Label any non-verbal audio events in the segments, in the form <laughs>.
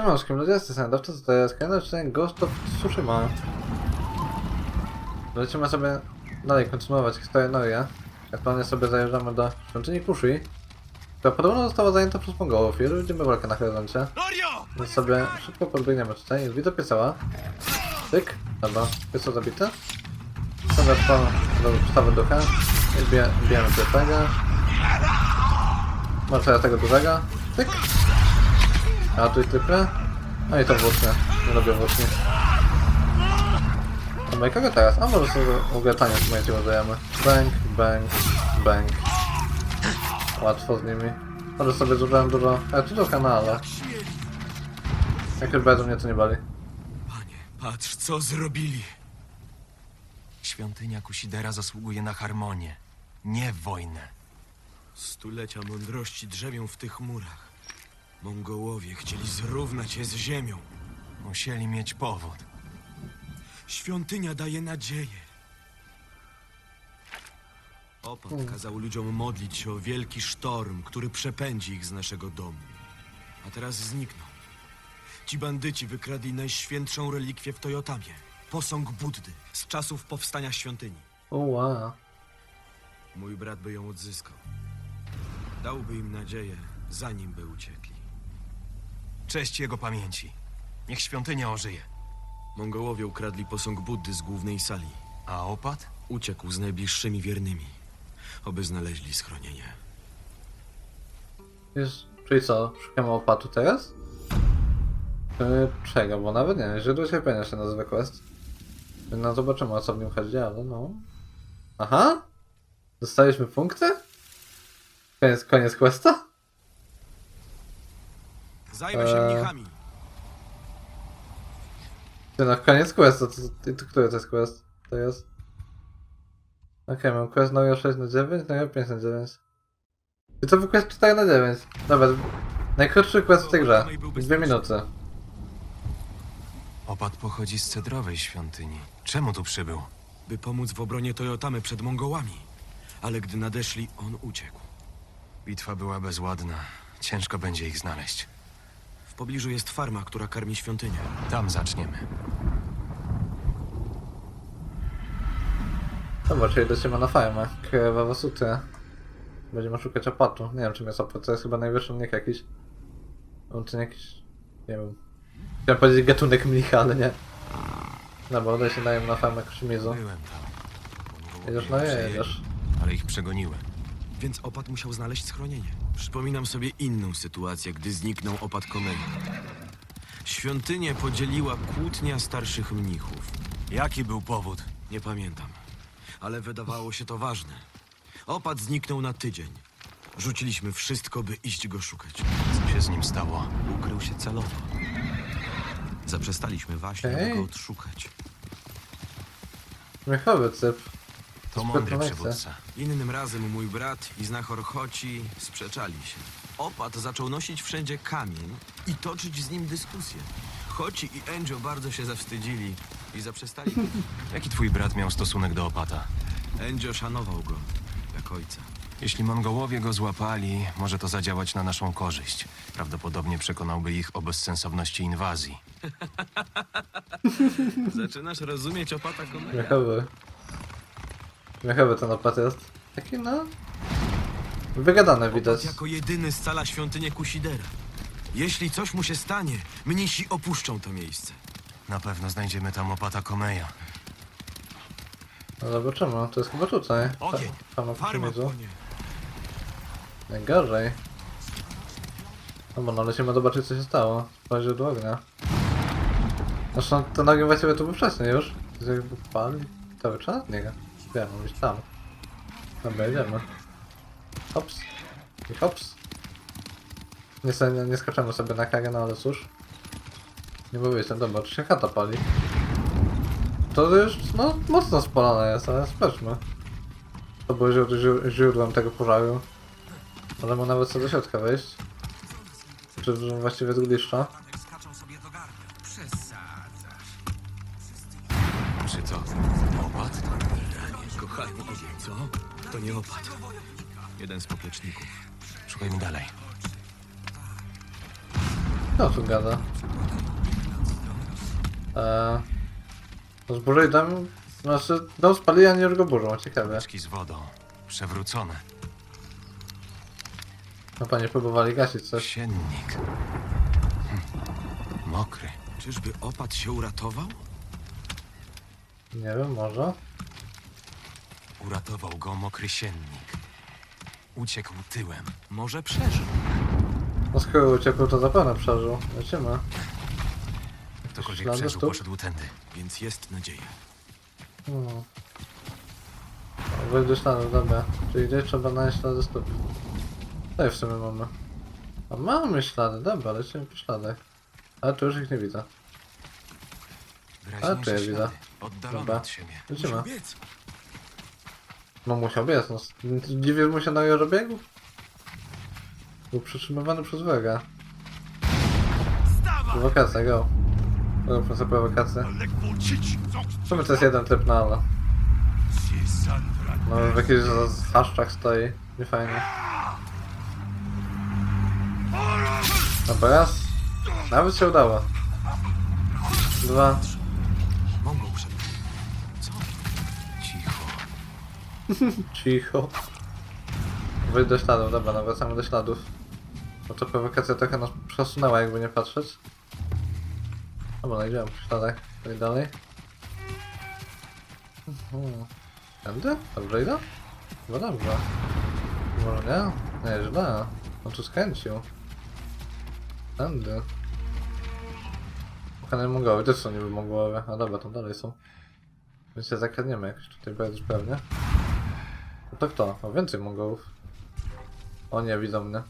Siemaneczkiem, ludzie, jestem Sandowca, to jest kolejny odcinek Ghost of Tsushima. Lecimy sobie dalej kontynuować historię Noria. Aktualnie sobie zajeżdżamy do świątyni Kushi, która podobno została zajęta przez Mongołów i widzimy walkę na horyzoncie. Więc sobie szybko podbiegniemy tutaj, drzwi do pieseła. Tyk, dobra, pieseł zabity. Sobie po do podstawy ducha i bije, bijemy pierwszego. Może tego dużego. Tyk. A tu typy. No i to włócznie. Nie lubię włóczni. Dobra, i kogo teraz? A może sobie taniec w momencie użyjemy. Bang, bang, bang. Łatwo z nimi. Może sobie zużyłem dużo... Ale tu do kanale. Jak już bardzo mnie to nie bali. Panie, patrz, co zrobili. Świątynia Kusidera zasługuje na harmonię, nie wojnę. Stulecia mądrości drzewią w tych murach. Mongołowie chcieli zrównać je z ziemią. Musieli mieć powód. Świątynia daje nadzieję. Opat kazał ludziom modlić się o wielki sztorm, który przepędzi ich z naszego domu. A teraz zniknął. Ci bandyci wykradli najświętszą relikwię w Toyotamie. Posąg Buddy z czasów powstania świątyni. Uła. Mój brat by ją odzyskał. Dałby im nadzieję, zanim by uciekli. Cześć jego pamięci. Niech świątynia ożyje. Mongołowie ukradli posąg Buddy z głównej sali. A opat? Uciekł z najbliższymi wiernymi. Oby znaleźli schronienie. Jest... Czyli co? Szukamy opatu teraz? Yy, czego? Bo nawet nie wiem. Źródło cierpienia się nazywa quest. No zobaczymy o co w nim chodzi, ale no... Aha? Dostaliśmy punkty? Koniec, koniec questa? Zajmę się Eee. mnichami. Ty no, koniec questa, to, to, to który to jest quest? To jest... Okej, mam quest Norio 6 na 9, Norio 5 na 9. I to był quest 4 na 9. Dobra, najkrótszy quest w tej grze. Dwie minuty. Opat pochodzi z cedrowej świątyni. Czemu tu przybył? by pomóc w obronie Toyotamy przed Mongołami. Ale gdy nadeszli, on uciekł. Bitwa była bezładna. Ciężko będzie ich znaleźć. W pobliżu jest farma, która karmi świątynię. Tam zaczniemy. Dobra, czyli lecimy na farmę. Sutra. Będziemy szukać opatu. Nie wiem czym jest opat, to jest chyba najwyższy mnik jakiś. On czy jakiś... Nie wiem. Chciałem powiedzieć gatunek mnicha, ale nie. Dobra, udaj się dajem na farmę Kushimizu. Byłem tam. Jedziesz na je, jedziesz. Ale ich przegoniłem. Więc opat musiał znaleźć schronienie. Przypominam sobie inną sytuację, gdy zniknął opat Komei. Świątynię podzieliła kłótnia starszych mnichów. Jaki był powód? Nie pamiętam, ale wydawało się to ważne. Opat zniknął na tydzień. Rzuciliśmy wszystko, by iść go szukać. Co się z nim stało? Ukrył się celowo. Zaprzestaliśmy właśnie, aby Okej. go odszukać. Śmiechowy cyp. To mądry przywódca. Innym razem mój brat i znachor Choci sprzeczali się. Opat zaczął nosić wszędzie kamień i toczyć z nim dyskusję. Choci i Enjo bardzo się zawstydzili i zaprzestali. <laughs> Jaki twój brat miał stosunek do opata? Enjo szanował go jak ojca. Jeśli Mongołowie go złapali, może to zadziałać na naszą korzyść. Prawdopodobnie przekonałby ich o bezsensowności inwazji. <laughs> Zaczynasz rozumieć opata? Śmiechowy. Śmiechowy ten opat jest. Taki no... Wygadane widać. Opat jako jedyny scala świątynię Kusidera. Jeśli coś mu się stanie, mnisi opuszczą to miejsce. Na pewno znajdziemy tam opata Komeja. No zobaczymy, to jest chyba tutaj. Ogień! Farma płonie. Najgorzej. No bo no lecimy zobaczyć co się stało. Spojrzeć do ognia. Zresztą ten ogień właściwie tu był wcześniej już. To jakby pali cały czas? Nie, wiem, mówić tam. Dobra, jedziemy. Hops. I hops. Nie, se- nie, skaczemy sobie na kagę, no ale cóż. Nie mówię jestem, dobra, czy się chata pali? To już, no, mocno spalone jest, ale sprawdźmy. To było źród, źródłem tego pożaru. Możemy nawet co do środka wejść. Czy właściwie z gliszcza. Nie opat. Jeden z popleczników. Szukajmy dalej. Kto tu gada? Eee... Zburzyli dom... Znaczy, dom spalili, a nie już go burzą, ciekawe. Beczki z wodą. Przewrócone. No panie próbowali gasić coś. Siennik. Hm. Mokry. Czyżby opat się uratował? Nie wiem, może? Uratował go mokry siennik. Uciekł tyłem. Może przeżył. No skoro uciekł, to zapewne przeżył. Lecimy. Ktokolwiek Ślady przeżył, stóp? poszedł tędy. Więc jest nadzieja. Hmm. Wejdę ślady, dobra. Czyli gdzieś trzeba znaleźć ślady stóp. Tutaj w sumie mamy. A mamy ślady, dobra, lecimy po śladach. Ale tu już ich nie widzę. Wyraźniejsze tu ja ślady. widzę. Oddalone Dobra. od siebie. Lecimy. biec. No musiał biec, no. Dziwisz mu się na jego biegu? Był przytrzymywany przez Wega. Prowokacja, go. Róbmy sobie prowokację. Sumie to jest jeden typ, no ale... No w jakichś haszczach stoi. Nie fajnie. Dobra, raz. Nawet się udało. Dwa. <laughs> Cicho. Wyjdź do śladów, dobra, no wracamy do śladów. Bo to prowokacja trochę nas przesunęła, jakby nie patrzeć. Dobra, no idziemy po śladach. Tutaj dalej. Mhm. Tędy? Dobrze idę? Chyba dobrze. Może nie? Nie, źle. On tu skręcił. Tędy. Kochane Mongoły też są niby Mongołowie. A dobra, tam dalej są. Więc się zakradniemy jakoś tutaj bardzo pewnie. No to kto? O, więcej Mongołów. O nie, widzą mnie.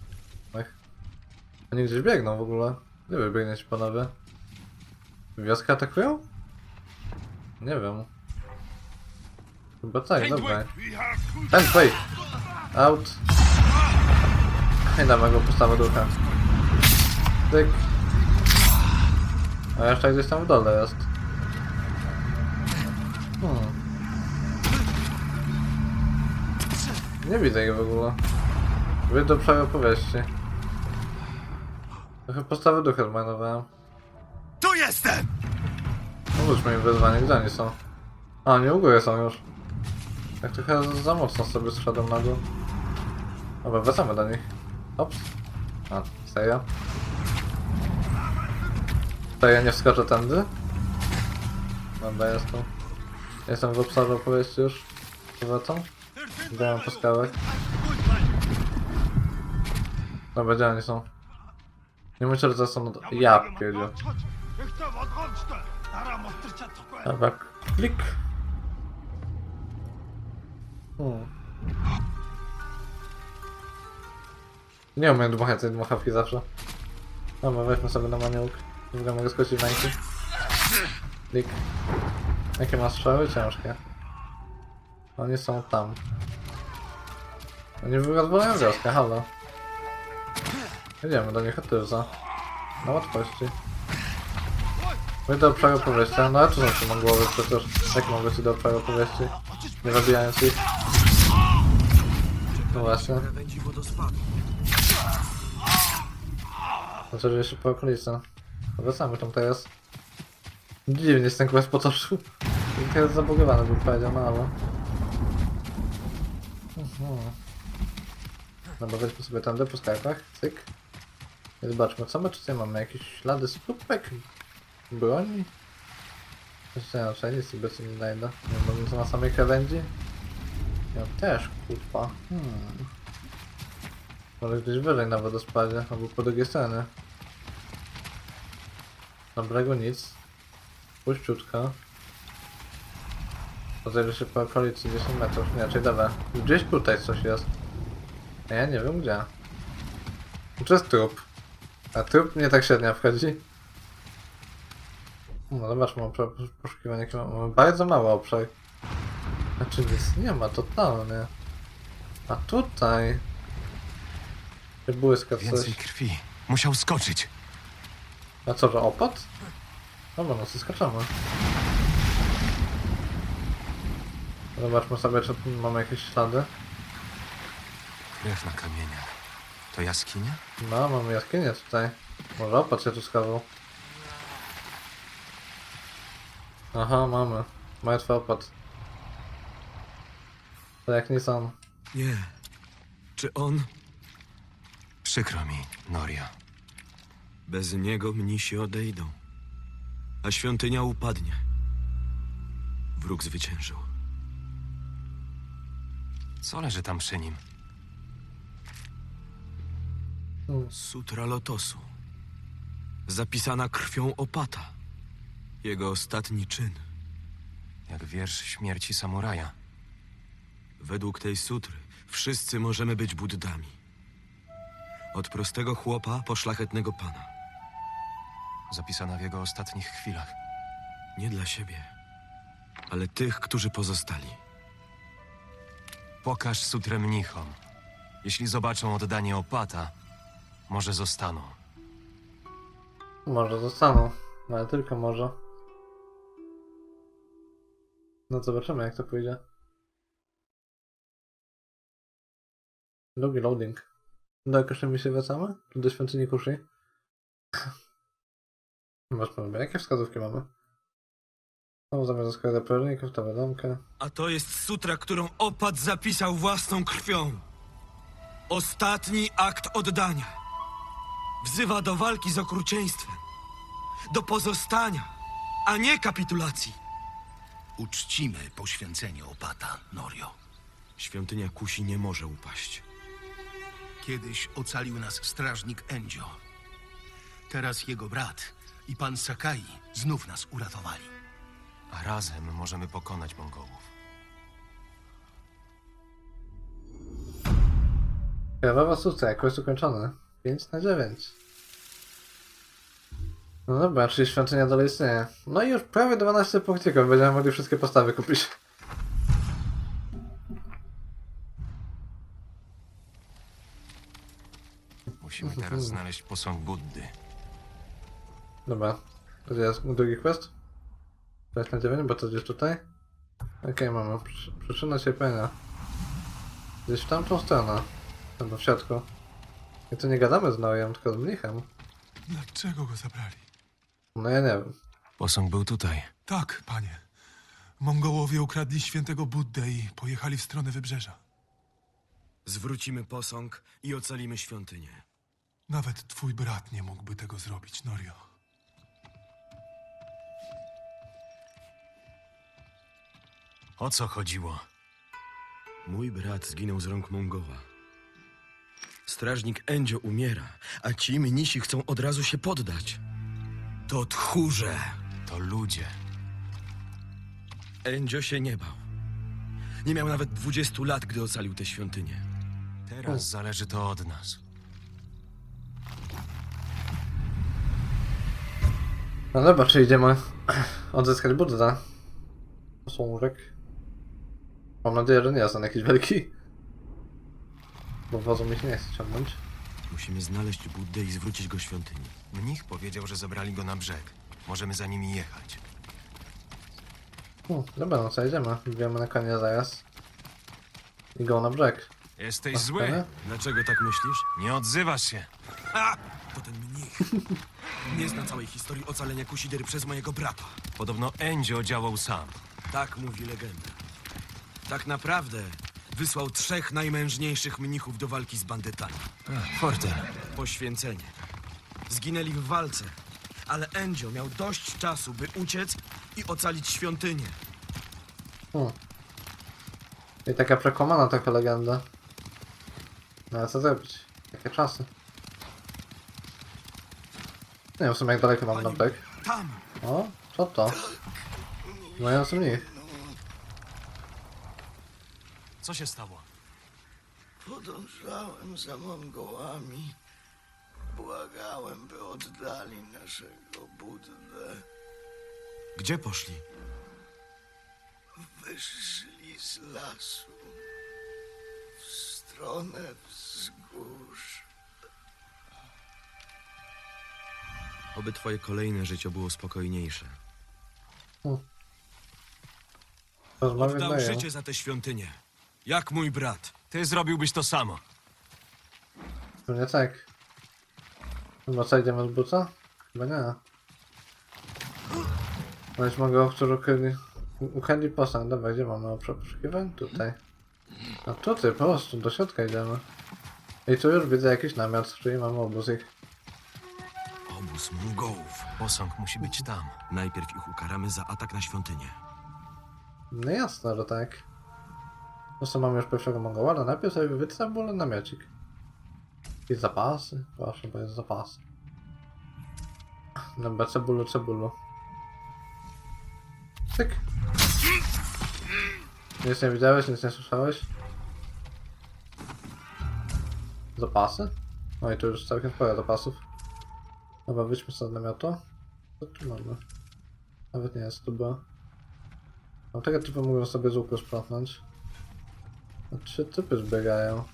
Ech. Oni gdzieś biegną w ogóle. Gdzie wy biegniecie panowie? Wioskę atakują? Nie wiem. Chyba tak, dobra. Ten way! Out! I damy go postawę ducha. Tyk. A jeszcze gdzieś tam w dole jest. Nie widzę ich w ogóle. Wy do przodu opowieści. Trochę postawy ducha zmarnowałem. Tu jestem! Pomóżmy im wyzwanie, gdzie oni są? A, oni u góry są już. Jak trochę za mocno sobie zszedłem na dół. Dobra, wracamy do nich. Ops. A, serio? To ja nie wskoczę tędy? Dobra, jestem. Jestem w obszarze opowieści już. Wracam. Daję po skałach. Dobra, gdzie oni są? Nie myślę, że są... Ja pierdziu. Dobra, klik. Hmm. Nie umiem dmuchać tej dmuchawki zawsze. Dobra, weźmy sobie na maniuk. Nie mogę skoczyć na nich. Klik. Jakie masz strzały? Ciężkie. Oni są tam. Oni rozwalają wioskę, halo. Jedziemy do nich od tylza. Na łatwości. Wy do obszaru powieści, no ale tu są ci głowy przecież. Jak mogę ci do obszaru powieści? Nie zabijając ich. No właśnie. Znaczy, jeszcze po okolicy. Wracamy tam teraz. Dziwnie się ten quest potoczył. Teraz zabugowany bym powiedział, no ale... Dobra, weźmy sobie tędy po skarbach, cyk. I zobaczmy, co my tutaj mamy? Jakieś ślady stópek? Broni? Nie, raczej nic sobie nie znajdę. Nie wiem, co na samej krawędzi? Ja też, kurwa. Hmm. Może gdzieś wyżej na wodospadzie, albo po drugiej stronie. Dobrego nic. Puściutka. Rozejrzę się po okolicy 10 metrów. Czyli dobra. Gdzieś tutaj coś jest. A ja nie wiem gdzie. To jest trup. A trup nie tak średnio wchodzi. No zobaczmy, mam poszukiwanie. Mamy bardzo mały obszar. Znaczy nic nie ma totalnie. A tutaj... Się błyska coś. Więcej krwi. Musiał skoczyć. A co, że opad? Dobra, no skaczemy. Zobaczmy sobie, czy mamy jakieś ślady. Krew na kamieniach. To jaskinia? No, mamy jaskinię tutaj. Może opat się tu schował. Aha, mamy. Martwy opat. To jak nic on. Nie. Czy on? Przykro mi, Noria. Bez niego mnisi odejdą. A świątynia upadnie. Wróg zwyciężył. Co leży tam przy nim? Hmm. Sutra Lotosu. Zapisana krwią opata. Jego ostatni czyn. Jak wiersz śmierci samuraja. Według tej sutry wszyscy możemy być Buddami. Od prostego chłopa po szlachetnego pana. Zapisana w jego ostatnich chwilach. Nie dla siebie, ale tych, którzy pozostali. Pokaż sutrę mnichom. Jeśli zobaczą oddanie opata, może zostaną. Może zostaną, ale tylko może. No zobaczymy jak to pójdzie. Długi loading. Do jakiejś misji wracamy? Czy do świątyni? <laughs> Masz problem. Jakie wskazówki mamy? No, zamiast zaskładać prażników, to wiadomkę. A to jest sutra, którą opat zapisał własną krwią. Ostatni akt oddania. Wzywa do walki z okrucieństwem. Do pozostania, a nie kapitulacji. Uczcimy poświęcenie opata, Norio. Świątynia Kusi nie może upaść. Kiedyś ocalił nas strażnik Enzio. Teraz jego brat i pan Sakai znów nas uratowali. A razem możemy pokonać Mongołów. Krajowa sutra, jakoś ukończone. 5 na 9. No dobra, czyli świątynia dalej istnieje. No i już prawie 12 punkcików, będziemy mogli wszystkie postawy kupić. Musimy teraz znaleźć posąg Buddy. Dobra, to jest drugi quest. To jest na 9, bo to gdzieś tutaj. Okej, mamy przy, przyczynę cierpienia. Gdzieś w tamtą stronę. Albo w środku. I tu nie gadamy z Nojem, tylko z mnichem. Dlaczego go zabrali? No ja nie wiem. Posąg był tutaj. Tak, panie. Mongołowie ukradli świętego Buddę i pojechali w stronę wybrzeża. Zwrócimy posąg i ocalimy świątynię. Nawet twój brat nie mógłby tego zrobić, Norio. O co chodziło? Mój brat zginął z rąk Mongoła. Strażnik Enzio umiera, a ci mnisi chcą od razu się poddać. To tchórze. To ludzie. Enzio się nie bał. Nie miał nawet 20 lat, gdy ocalił tę świątynię. Teraz zależy to od nas. No dobra, czy idziemy odzyskać Buddę? Posążek. Mam nadzieję, że nie jest on jakiś wielki. Bo wozu mi się nie chce ciągnąć. Musimy znaleźć Buddę i zwrócić go świątyni. Mnich powiedział, że zabrali go na brzeg. Możemy za nimi jechać. Hmm, dobra, no co, idziemy. Wbijamy na koniec zaraz. I go na brzeg. Jesteś Masz zły. Dlaczego tak myślisz? Nie odzywasz się. A! To ten mnich. Nie zna całej historii ocalenia Kusidery przez mojego brata. Podobno Enzio działał sam. Tak mówi legenda. Tak naprawdę wysłał trzech najmężniejszych mnichów do walki z bandytami. Fortel. Poświęcenie. Zginęli w walce, ale Enzio miał dość czasu, by uciec i ocalić świątynię. Hmm. I taka przekłamana taka legenda. No ale co zrobić? Jakie czasy? Nie wiem w sumie jak daleko mam na brzeg. Tam! O, co to? Moja z nich. Co się stało? Podążałem za Mongołami. Błagałem, by oddali naszego Buddę. Gdzie poszli? Wyszli z lasu w stronę wzgórz. Oby twoje kolejne życie było spokojniejsze. Rozmawiać Oddał życie za tę świątynię. Jak mój brat. Ty zrobiłbyś to samo. Pewnie tak. Chyba co, idziemy z buca? Chyba nie. No już mogę którą ukryli... Ukradli posąg, dobra, gdzie mamy obszar poszukiwań? Tutaj. A tutaj po prostu, do środka idziemy. I tu już widzę jakiś namiot, czyli mamy obóz ich. Obóz Mongołów. Posąg musi być tam. Najpierw ich ukaramy za atak na świątynię. No jasne, że tak. No co mamy już pierwszego Mongoła, ale najpierw sobie wycę bóle namiocik. I zapasy? Proszę, bo jest zapasy. Dobra, cebulu, cebulu. Tyk. Nic nie widziałeś, nic nie słyszałeś? Zapasy? No i tu już całkiem sporo zapasów. Dobra, wyjdźmy sobie z namiotu. Co tu mamy? Nawet nie jest, to była. No tego typu mogą sobie z łuku sprzątnąć. Trzy typy zbiegają.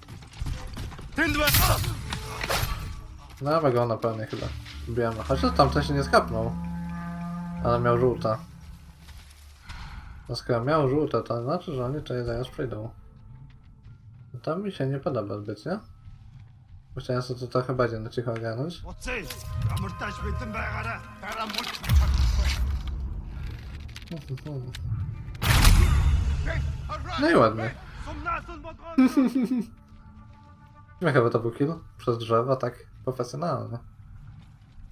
No, go na pewno chyba. Bijemy. Chociaż tamten się nie skapnął. Ale miał żółta. No skoro miał żółte, to znaczy, że oni tutaj zaraz przyjdą. No to mi się nie podoba zbytnie. Chciałem sobie to trochę bardziej na cicho ogarnąć. No i ładnie. <laughs> No chyba to był kill przez drzewa, tak profesjonalnie.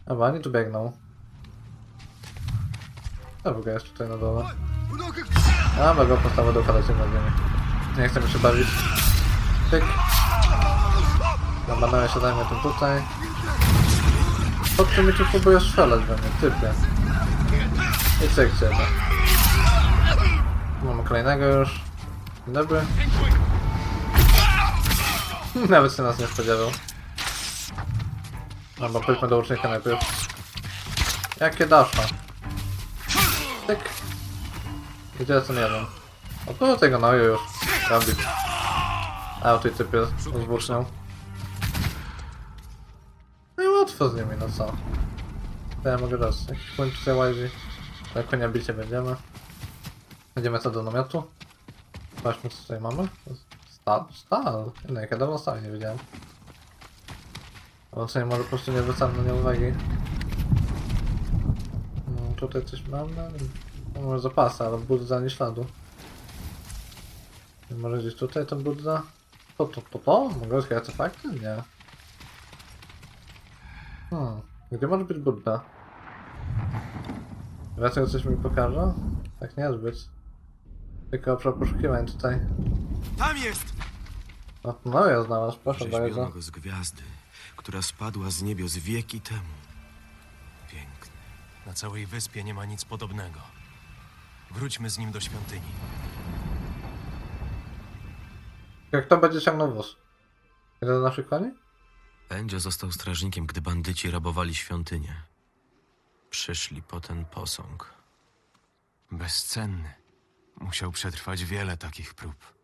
Dobra, oni tu biegną. Dobra, jest tutaj na dole. Dobra, go postawę do upadać na ziemi. Nie chcę mi się bawić. Tyk. Dobra, no się zajmę tym tutaj. Po co mi tu próbuje strzelać we mnie, typie? I cyk ciebie. Mamy kolejnego już. Dobry. <laughs> Nawet się nas nie spodziewał. Dobra, pójdźmy do ucznika najpierw. Jakie dasza? Tyk. Gdzie ten jeden? O, tu tego no już. Robi. A, tutaj typ jest z włócznią. No i łatwo z nimi, no co? To ja mogę raz. Jakiś punkt tutaj łazi. Jak konia bicie będziemy. Będziemy co do namiotu. Zobaczmy co tutaj mamy. Stal? Stal? No jak ja dawno stal nie wiedziałem. On sobie może po prostu nie zwracam na nie uwagi. No, tutaj coś mamy. No, może zapasy, ale budza nie śladu. Może gdzieś tutaj to budza? To, to, to, to? Mongolskie artefakty? Nie. Hmm. Gdzie może być Budda? Dlaczego coś mi pokaże? Tak niezbyt. Tylko poszukiwań tutaj. Tam jest! No, no ja znalazł, proszę bardzo. go z gwiazdy, która spadła z niebios wieki temu. Piękny. Na całej wyspie nie ma nic podobnego. Wróćmy z nim do świątyni. Jak to będzie ciągnął wóz? Jeden z naszych koni? Endzio został strażnikiem, gdy bandyci rabowali świątynię. Przyszli po ten posąg. Bezcenny. Musiał przetrwać wiele takich prób.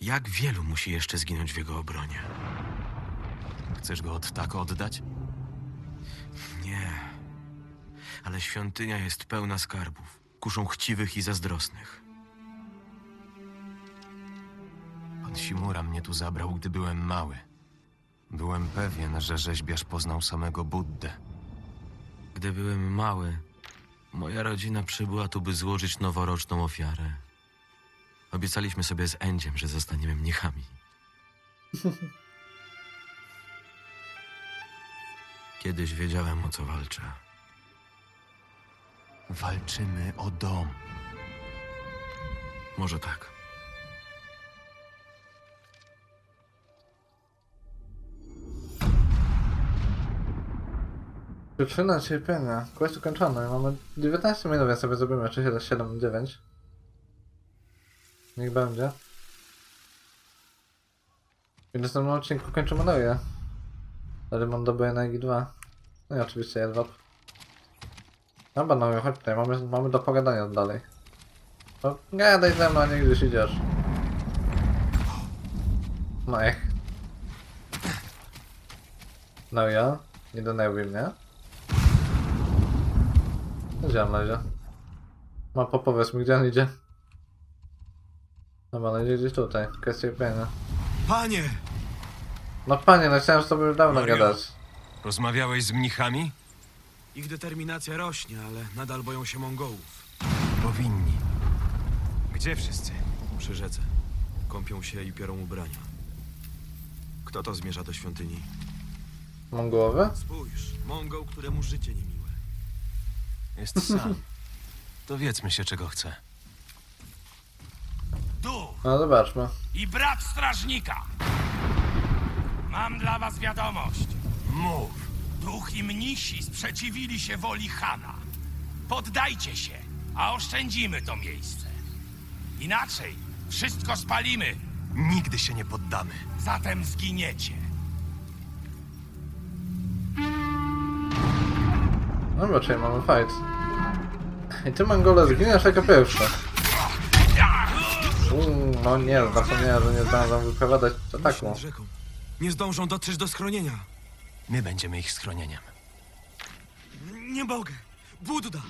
Jak wielu musi jeszcze zginąć w jego obronie? Chcesz go od tak oddać? Nie. Ale świątynia jest pełna skarbów. Kuszą chciwych i zazdrosnych. Pan Simura mnie tu zabrał, gdy byłem mały. Byłem pewien, że rzeźbiarz poznał samego Buddę. Gdy byłem mały, moja rodzina przybyła tu, by złożyć noworoczną ofiarę. Obiecaliśmy sobie z Endziem, że zostaniemy mnichami. <laughs> Kiedyś wiedziałem, o co walczę. Walczymy o dom. Może tak. Przyczyna cierpienia. Quest ukończony. Mamy 19 minut, więc sobie zrobimy jeszcze 7, 7 9. Niech będzie. I w następnym odcinku kończymy Noję. Wtedy mam dobre energii 2. No i oczywiście Jedwab. No chodź tutaj, mamy, mamy do pogadania dalej. To gadaj ze mną, nie gdzieś idziesz. No ech. No ja? Nie denerwuj mnie. Gdzie on lezie? Ma powiedz mi, gdzie on idzie? Dobra, no idzie gdzieś tutaj, kwestia pienia. Panie! No panie, no chciałem z tobą już dawno Mario. gadać. Rozmawiałeś z mnichami? Ich determinacja rośnie, ale nadal boją się Mongołów. Powinni. Gdzie wszyscy? Przy rzece. Kąpią się i biorą ubrania. Kto to zmierza do świątyni? Mongołowie? Spójrz, Mongoł, któremu życie niemiłe. Jest sam. Dowiedzmy się, czego chce. Tu No zobaczmy. i brat strażnika. Mam dla was wiadomość. Mów! Duch i mnisi sprzeciwili się woli Hana. Poddajcie się, a oszczędzimy to miejsce. Inaczej wszystko spalimy, Nigdy się nie poddamy. zatem zginiecie. No raczej mamy fight. I ty Mongole zginiesz jako pierwszy. Mm, no nie, zapomniałem, że nie zdążę wypowiadać ataku. Nie zdążą dotrzeć do schronienia. My będziemy ich schronieniem. Nie mogę. Budda!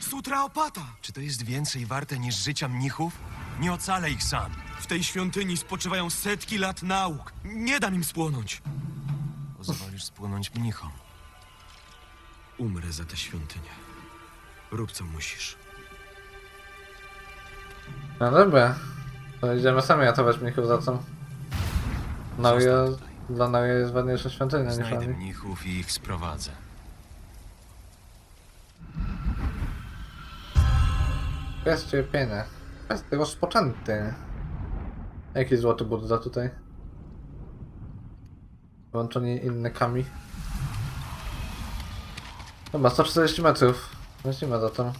Sutra opata! Czy to jest więcej warte niż życia mnichów? Nie ocalę ich sam. W tej świątyni spoczywają setki lat nauk. Nie dam im spłonąć. Pozwolisz spłonąć mnichom. Umrę za tę świątynię. Rób co musisz. No dobra. To idziemy sami ratować mnichów za co? Nauja, Zostań tutaj. dla Nauja jest ważniejsza świątynia niż Znajdę oni. mnichów i ich sprowadzę. Kwestia cierpienia. Kwestia rozpoczęty. Jaki złoty Budda tutaj? Włączenie innykami. Dobra, 140 metrów. Lecimy za tym.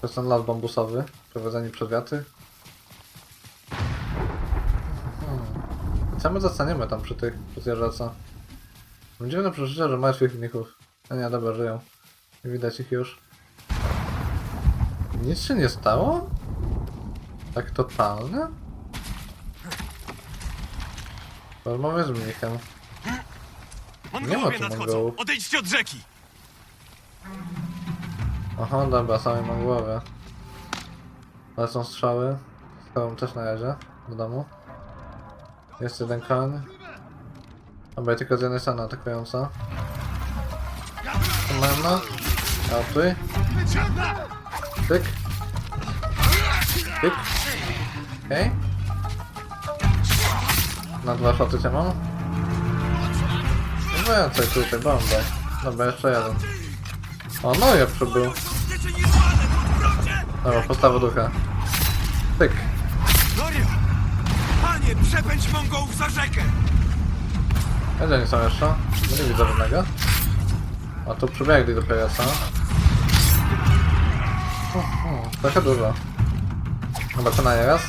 To jest ten las bambusowy. Prowadzeni przez wiatry. Mhm. Co my zostaniemy tam przy tych zjeżdżaca? Będziemy na przeczucie, że martwych mnichów. A nie, dobra, żyją. Nie widać ich już. Nic się nie stało? Tak totalnie? Rozmawiam z mnichem. Nie ma tu mongołów. Odejdźcie od rzeki! Aha, dobra, same mongołowie. Lecą strzały. Stałem też na razie. Do domu. Jest jeden koń. Dobra, tylko z jednej strony atakująca. Komenda. Ratuj. Tyk. Tyk. Okej. Na dwa szoty cię mam. Więcej tutaj, bombę. Dobra, jeszcze jeden. O, no ja przybył. Dobra, postawa ducha. Tyk. Gloria! Panie, przepędź Mongołów za rzekę! Gdzie oni są jeszcze? No nie widzę żadnego. A tu przebiegli dopiero, co? O, o, trochę dużo. Chyba to na raz.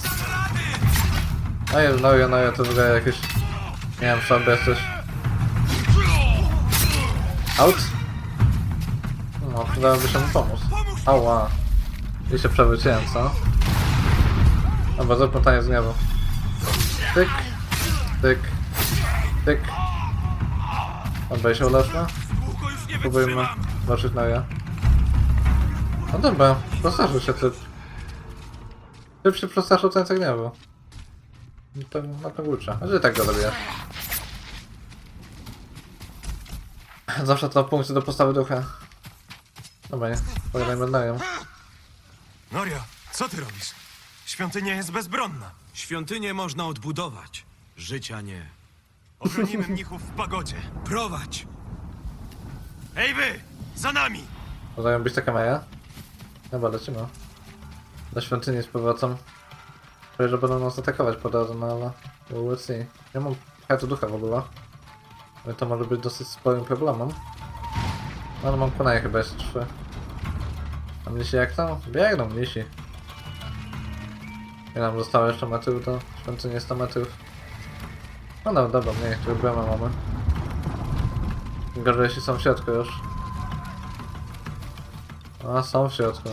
A jest, no ja, no ja to wydaje jakieś... Nie wiem, sobie jesteś... Out? Przydałoby się mu pomóc. Ała. I się przewróciłem, co? Dobra, zróbmy taniec gniewu. Tyk. Tyk. Tyk. Dobra, się uleczmy. Długo już nie Próbujmy wytrzymam. walczyć na ja. No dobra, przestraszył się typ. Typ się przestraszył tańca gniewu. To na to klucza. A i tak go zabiję. Zawsze to punkty do postawy ducha. Dobra, nie. Pogadajmy na nią. Norio, co ty robisz? Świątynia jest bezbronna. Świątynię można odbudować. Życia nie. Obronimy mnichów w pagodzie. Prowadź! Ej wy! Za nami! Podają być taka maja. Dobra, lecimy. Do świątyni z powrotem. Czuję, że będą nas atakować po drodze, no ale... We'll see. Nie mam hajtu ducha w ogóle. No i to może być dosyć sporym problemem. No, ale mam kunaje chyba jeszcze trzy. A mnisi jak tam? Biegną mnisi. I nam zostało jeszcze metrów do świątyni 100 metrów. No dobra, dobra, mniej, które bramę mamy. Gorzej jeśli są w środku już. A, są w środku.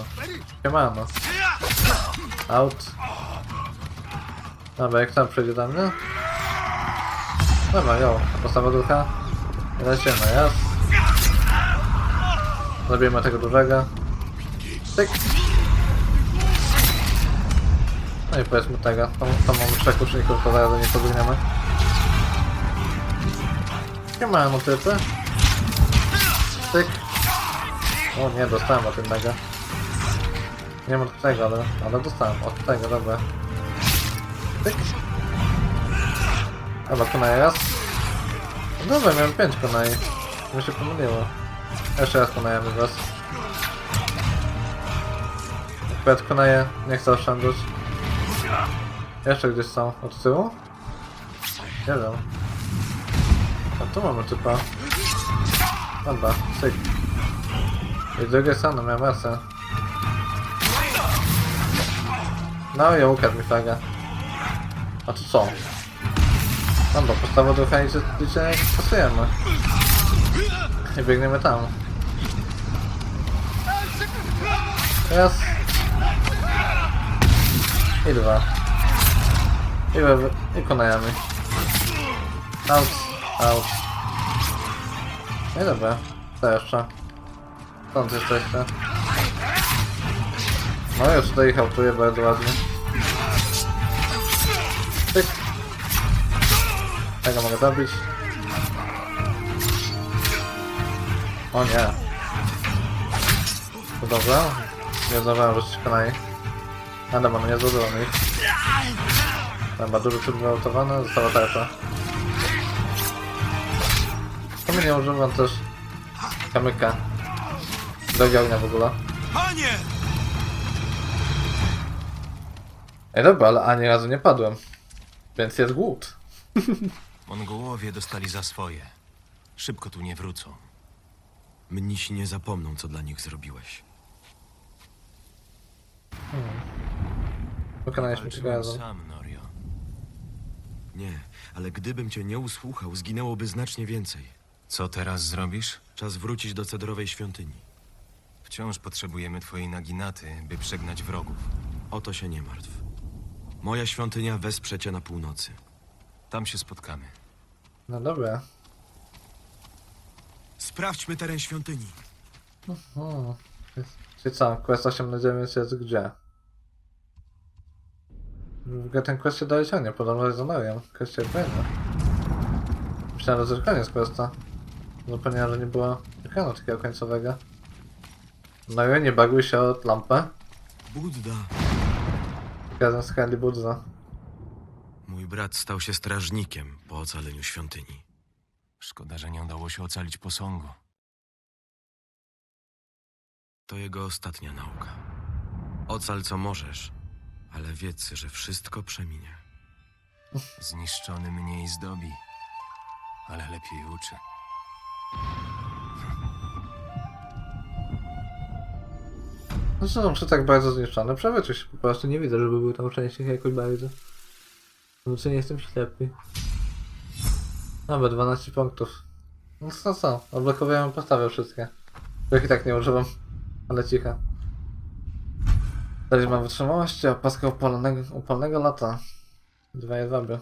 Siemano. Out. Dobra, jak tam przejdzie do mnie? Dobra, jo, postawa ducha. Lecimy, jas. Zabijemy tego dużego. Tyk. No i powiedzmy tego. Tam, tam mamy trzech uczniów, to zaraz do nich pobiegniemy. Siemano typy. Tyk. O nie, dostałem od jednego. Nie wiem od tego, ale, ale dostałem od tego, dobra. Tyk. Dobra, kunaj raz. No dobra, miałem 5 kunai. Mi się pomyliło. Jeszcze raz kunajemy was. Akurat kunaje, nie chcę oszczędzać. Jeszcze gdzieś są. Od tyłu? Nie wiem. A tu mamy typa. Dobra, syk. I z drugiej strony miałem rację. No i ukradł mi flagę. A to co? Dobra, postawa do granicy liczenia pasujemy. I biegniemy tam. Raz. I dwa. I, we, i konajamy. Out, out. No i dobra. Co jeszcze? Stąd jesteście. No już tutaj ich autuję bardzo ładnie. Tyk. Tego mogę zabić. O nie. To dobrze. Nie zdążyłem rzucić kanai. A dobra, no nie zdążyłem ich. Dobra, dużo wyautowane, została tarcza. To mnie nie używam też kamyka. Do ognia w ogóle. Panie! Ej dobra, ale ani razu nie padłem. Więc jest głód. <laughs> Mongołowie dostali za swoje. Szybko tu nie wrócą. Mnisi nie zapomną, co dla nich zrobiłeś. Trzy Walczyłem razy. sam, Norio. Nie, ale gdybym cię nie usłuchał, zginęłoby znacznie więcej. Co teraz zrobisz? Czas wrócić do cedrowej świątyni. Wciąż potrzebujemy twojej naginaty, by przegnać wrogów. O to się nie martw. Moja świątynia wesprze cię na północy. Tam się spotkamy. No dobra. Sprawdźmy teren świątyni. Hmm. Czyli co, quest 8 na 9 jest gdzie? W ogóle ten quest się dalej ciągnie, podobno jest za Norią. Quest się pojawia. Myślałem, że to koniec questa. Zapomniałem, że nie było ekranu takiego końcowego. Norio, nie baguj się od lampę. Budda. Razem z Candy Budza. Mój brat stał się strażnikiem po ocaleniu świątyni. Szkoda, że nie udało się ocalić posągu. To jego ostatnia nauka. Ocal co możesz, ale wiedz, że wszystko przeminie. Zniszczony mniej zdobi, ale lepiej uczy. No co, czy tak bardzo zniszczony? Przewrócił się po prostu, nie widzę, żeby był tam częściej jakoś bardzo. No czy nie jestem ślepy. Dobra, 12 punktów. No co, co? Odblokowałem postawę wszystkie. Których i tak nie używam. Ale cicha. Dalej mam wytrzymałości, a paska upalonego, upalnego lata. Dwa jedwaby.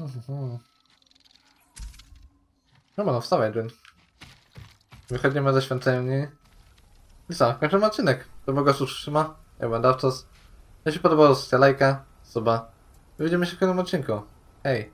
Mhm. Dobra, no wstawaj, Jyn. Wychodzimy ze świątyni. I co, kończymy odcinek. To było go trzyma. Ja będę Dawcos. Jeśli podobało, zostawcie lajka, suba. Widzimy się w kolejnym odcinku. Hey.